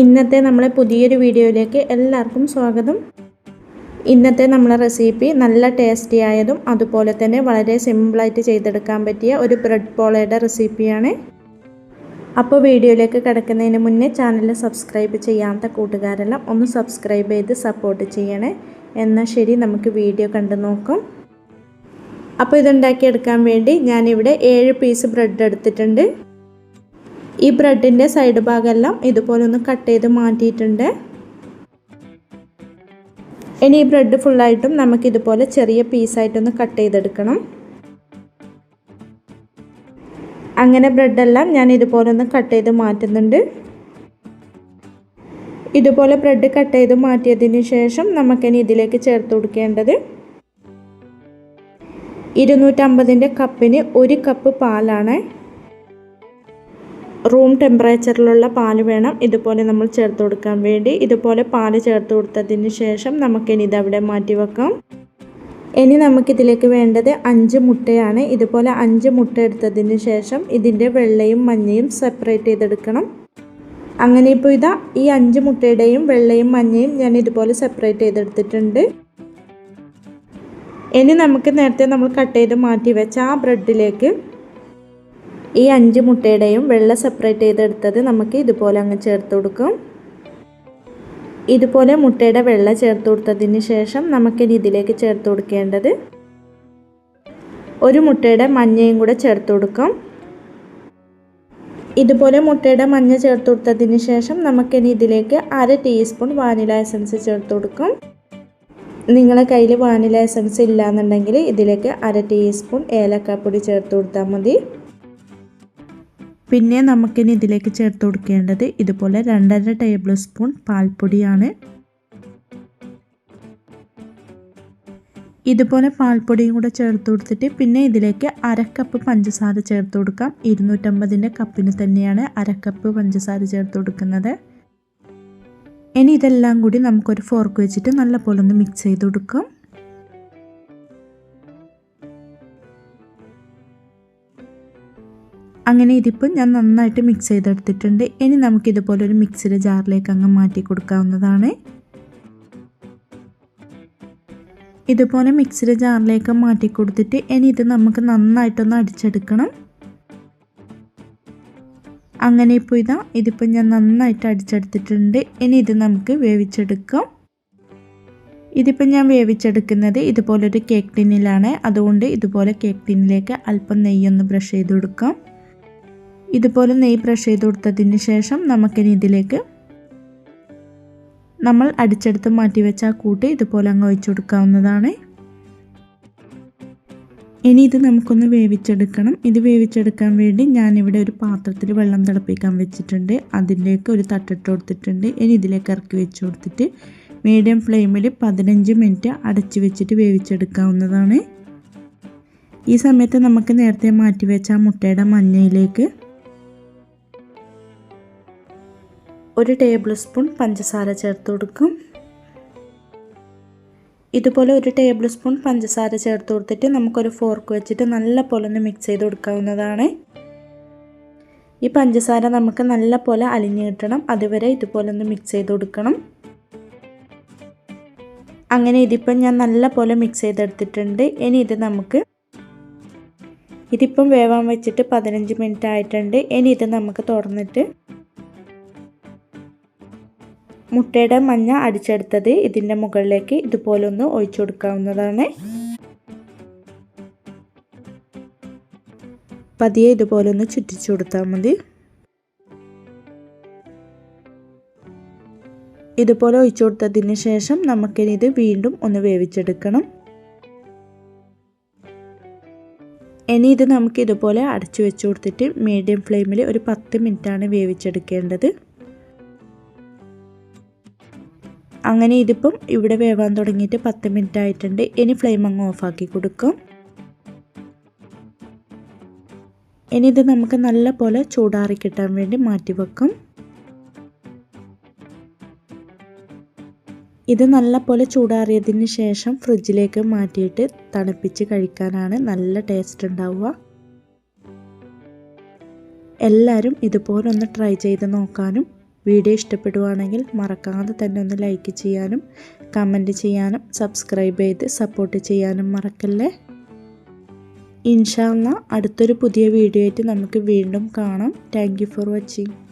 ഇന്നത്തെ നമ്മളെ പുതിയൊരു വീഡിയോയിലേക്ക് എല്ലാവർക്കും സ്വാഗതം. ഇന്നത്തെ നമ്മളെ റെസിപ്പി നല്ല ടേസ്റ്റി ആയതും അതുപോലെ തന്നെ വളരെ സിമ്പിളായിട്ട് ചെയ്തെടുക്കാൻ പറ്റിയ ഒരു ബ്രെഡ് പോളയുടെ റെസിപ്പിയാണ്. അപ്പോൾ വീഡിയോയിലേക്ക് കിടക്കുന്നതിന് മുന്നേ ചാനൽ സബ്സ്ക്രൈബ് ചെയ്യാത്ത കൂട്ടുകാരെല്ലാം ഒന്ന് സബ്സ്ക്രൈബ് ചെയ്ത് സപ്പോർട്ട് ചെയ്യണേ. എന്നാൽ ശരി നമുക്ക് വീഡിയോ കണ്ടു നോക്കാം. അപ്പോൾ ഇതുണ്ടാക്കിയെടുക്കാൻ വേണ്ടി ഞാനിവിടെ ഏഴ് പീസ് ബ്രെഡ് എടുത്തിട്ടുണ്ട്. ഈ ബ്രെഡിന്റെ സൈഡ് ഭാഗമെല്ലാം ഇതുപോലെ ഒന്ന് കട്ട് ചെയ്ത് മാറ്റിയിട്ടുണ്ട്. ഇനി ഈ ബ്രെഡ് ഫുള്ളായിട്ടും നമുക്കിതുപോലെ ചെറിയ പീസായിട്ടൊന്ന് കട്ട് ചെയ്തെടുക്കണം. അങ്ങനെ ബ്രെഡെല്ലാം ഞാൻ ഇതുപോലെ ഒന്ന് കട്ട് ചെയ്ത് മാറ്റുന്നുണ്ട്. ഇതുപോലെ ബ്രെഡ് കട്ട് ചെയ്ത് മാറ്റിയതിന് ശേഷം നമുക്കിനി ഇതിലേക്ക് ചേർത്ത് കൊടുക്കേണ്ടത് ഇരുന്നൂറ്റമ്പതിന്റെ കപ്പിന് ഒരു കപ്പ് പാലാണ്. റൂം ടെമ്പറേച്ചറിലുള്ള പാൽ വേണം. ഇതുപോലെ നമ്മൾ ചേർത്ത് കൊടുക്കാൻ വേണ്ടി. ഇതുപോലെ പാൽ ചേർത്ത് കൊടുത്തതിന് ശേഷം നമുക്കിനി ഇതവിടെ മാറ്റി വെക്കാം. ഇനി നമുക്കിതിലേക്ക് വേണ്ടത് അഞ്ച് മുട്ടയാണ്. ഇതുപോലെ അഞ്ച് മുട്ട എടുത്തതിന് ശേഷം ഇതിന്റെ വെള്ളയും മഞ്ഞയും സെപ്പറേറ്റ് ചെയ്തെടുക്കണം. അങ്ങനെ ഇപ്പോൾ ഇതാ ഈ അഞ്ച് മുട്ടയുടെയും വെള്ളയും മഞ്ഞയും ഞാൻ ഇതുപോലെ സെപ്പറേറ്റ് ചെയ്തെടുത്തിട്ടുണ്ട്. ഇനി നമുക്ക് നേരത്തെ നമ്മൾ കട്ട് ചെയ്ത് മാറ്റി വെച്ച ആ ബ്രെഡിലേക്ക് ഈ അഞ്ച് മുട്ടയുടെയും വെള്ള സെപ്പറേറ്റ് ചെയ്തെടുത്തത് നമുക്ക് ഇതുപോലെ അങ്ങ് ചേർത്ത് കൊടുക്കും. ഇതുപോലെ മുട്ടയുടെ വെള്ള ചേർത്ത് കൊടുത്തതിന് ശേഷം നമുക്കിനി ഇതിലേക്ക് ചേർത്ത് കൊടുക്കേണ്ടത് ഒരു മുട്ടയുടെ മഞ്ഞയും കൂടെ ചേർത്ത് കൊടുക്കും. ഇതുപോലെ മുട്ടയുടെ മഞ്ഞ ചേർത്ത് കൊടുത്തതിന് ശേഷം നമുക്കിനി ഇതിലേക്ക് അര ടീസ്പൂൺ വാനില എസൻസ് ചേർത്ത് കൊടുക്കും. നിങ്ങളെ കയ്യിൽ വാനില എസൻസ് ഇല്ലാന്നുണ്ടെങ്കിൽ ഇതിലേക്ക് അര ടീസ്പൂൺ ഏലക്കാപ്പൊടി ചേർത്ത് കൊടുത്താൽ മതി. പിന്നെ നമുക്കിനി ഇതിലേക്ക് ചേർത്ത് കൊടുക്കേണ്ടത് ഇതുപോലെ രണ്ടര ടേബിൾ സ്പൂൺ പാൽപ്പൊടിയാണ്. ഇതുപോലെ പാൽപ്പൊടിയും കൂടെ ചേർത്ത് കൊടുത്തിട്ട് പിന്നെ ഇതിലേക്ക് അരക്കപ്പ് പഞ്ചസാര ചേർത്ത് കൊടുക്കാം. ഇരുന്നൂറ്റമ്പതിന്റെ കപ്പിന് തന്നെയാണ് അരക്കപ്പ് പഞ്ചസാര ചേർത്ത് കൊടുക്കുന്നത്. ഇനി ഇതെല്ലാം കൂടി നമുക്കൊരു ഫോർക്ക് വെച്ചിട്ട് നല്ല പോലെ ഒന്ന് മിക്സ് ചെയ്ത് കൊടുക്കാം. അങ്ങനെ ഇതിപ്പോൾ ഞാൻ നന്നായിട്ട് മിക്സ് ചെയ്തെടുത്തിട്ടുണ്ട്. ഇനി നമുക്കിതുപോലെ ഒരു മിക്സിയുടെ ജാറിലേക്ക് അങ്ങ് മാറ്റി കൊടുക്കാവുന്നതാണ്. ഇതുപോലെ മിക്സിയുടെ ജാറിലേക്ക് മാറ്റി കൊടുത്തിട്ട് ഇനി ഇത് നമുക്ക് നന്നായിട്ടൊന്ന് അടിച്ചെടുക്കണം. അങ്ങനെ ഇപ്പോൾ ഇതാ ഇതിപ്പോൾ ഞാൻ നന്നായിട്ട് അടിച്ചെടുത്തിട്ടുണ്ട്. ഇനി ഇത് നമുക്ക് വേവിച്ചെടുക്കാം. ഇതിപ്പോൾ ഞാൻ വേവിച്ചെടുക്കുന്നത് ഇതുപോലൊരു കേക്ക് ടിന്നിലാണ് അതുകൊണ്ട് ഇതുപോലെ കേക്ക് ടിന്നിലേക്ക് അല്പം നെയ്യൊന്ന് ബ്രഷ് ചെയ്ത് കൊടുക്കാം. ഇതുപോലെ നെയ് ബ്രഷ് ചെയ്ത് കൊടുത്തതിന് ശേഷം നമുക്കിനി ഇതിലേക്ക് നമ്മൾ അടിച്ചെടുത്ത് മാറ്റി വെച്ച ആ കൂട്ട് ഇതുപോലെ അങ്ങ് ഒഴിച്ചു കൊടുക്കാവുന്നതാണ്. ഇനി ഇത് നമുക്കൊന്ന് വേവിച്ചെടുക്കണം. ഇത് വേവിച്ചെടുക്കാൻ വേണ്ടി ഞാനിവിടെ ഒരു പാത്രത്തിൽ വെള്ളം തിളപ്പിക്കാൻ വെച്ചിട്ടുണ്ട്. അതിലേക്ക് ഒരു തട്ടിട്ട് കൊടുത്തിട്ടുണ്ട്. ഇനി ഇതിലേക്ക് ഇറക്കി വെച്ച് കൊടുത്തിട്ട് മീഡിയം ഫ്ലെയിമിൽ പതിനഞ്ച് മിനിറ്റ് അടച്ച് വെച്ചിട്ട് വേവിച്ചെടുക്കാവുന്നതാണ്. ഈ സമയത്ത് നമുക്ക് നേരത്തെ മാറ്റി വെച്ച മുട്ടയുടെ മഞ്ഞയിലേക്ക് ഒരു ടേബിൾ സ്പൂൺ പഞ്ചസാര ചേർത്ത് കൊടുക്കും. ഇതുപോലെ ഒരു ടേബിൾ സ്പൂൺ പഞ്ചസാര ചേർത്ത് കൊടുത്തിട്ട് നമുക്കൊരു ഫോർക്ക് വെച്ചിട്ട് നല്ല പോലെ ഒന്ന് മിക്സ് ചെയ്ത് കൊടുക്കാവുന്നതാണ്. ഈ പഞ്ചസാര നമുക്ക് നല്ല പോലെ അലിഞ്ഞു കിട്ടണം. അതുവരെ ഇതുപോലെ ഒന്ന് മിക്സ് ചെയ്ത് കൊടുക്കണം. അങ്ങനെ ഇതിപ്പം ഞാൻ നല്ല പോലെ മിക്സ് ചെയ്തെടുത്തിട്ടുണ്ട്. ഇനി ഇത് നമുക്ക് ഇതിപ്പം വേവാൻ വെച്ചിട്ട് പതിനഞ്ച് മിനിറ്റ് ആയിട്ടുണ്ട്. ഇനി ഇത് നമുക്ക് തുറന്നിട്ട് മുട്ടയുടെ മഞ്ഞ അടിച്ചെടുത്തത് ഇതിന്റെ മുകളിലേക്ക് ഇതുപോലെ ഒന്ന് ഒഴിച്ചു കൊടുക്കാവുന്നതാണ്. പതിയെ ഇതുപോലെ ഒന്ന് ചുറ്റിച്ചു കൊടുത്താൽ മതി. ഇതുപോലെ ഒഴിച്ചു കൊടുത്തതിന് ശേഷം നമുക്കിനി ഇത് വീണ്ടും ഒന്ന് വേവിച്ചെടുക്കണം. ഇനി ഇത് നമുക്ക് ഇതുപോലെ അടച്ചു വെച്ച് കൊടുത്തിട്ട് മീഡിയം ഫ്ലെയിമിൽ ഒരു പത്ത് മിനിറ്റാണ് വേവിച്ചെടുക്കേണ്ടത്. അങ്ങനെ ഇതിപ്പം ഇവിടെ വേവാൻ തുടങ്ങിയിട്ട് പത്ത് മിനിറ്റ് ആയിട്ടുണ്ട്. ഇനി ഫ്ലെയിം അങ്ങ് ഓഫാക്കി കൊടുക്കും. ഇനി ഇത് നമുക്ക് നല്ല പോലെ ചൂടാറി കിട്ടാൻ വേണ്ടി മാറ്റി വെക്കും. ഇത് നല്ല പോലെ ചൂടാറിയതിന് ശേഷം ഫ്രിഡ്ജിലേക്ക് മാറ്റിയിട്ട് തണുപ്പിച്ച് കഴിക്കാനാണ് നല്ല ടേസ്റ്റ് ഉണ്ടാവുക. എല്ലാവരും ഇതുപോലൊന്ന് ട്രൈ ചെയ്ത് നോക്കാനും വീഡിയോ ഇഷ്ടപ്പെടുവാണെങ്കിൽ മറക്കാതെ തന്നെ ഒന്ന് ലൈക്ക് ചെയ്യാനും കമന്റ് ചെയ്യാനും സബ്സ്ക്രൈബ് ചെയ്ത് സപ്പോർട്ട് ചെയ്യാനും മറക്കല്ലേ? ഇൻഷാല്ല അടുത്തൊരു പുതിയ വീഡിയോ ആയിട്ട് നമുക്ക് വീണ്ടും കാണാം. Thank for watching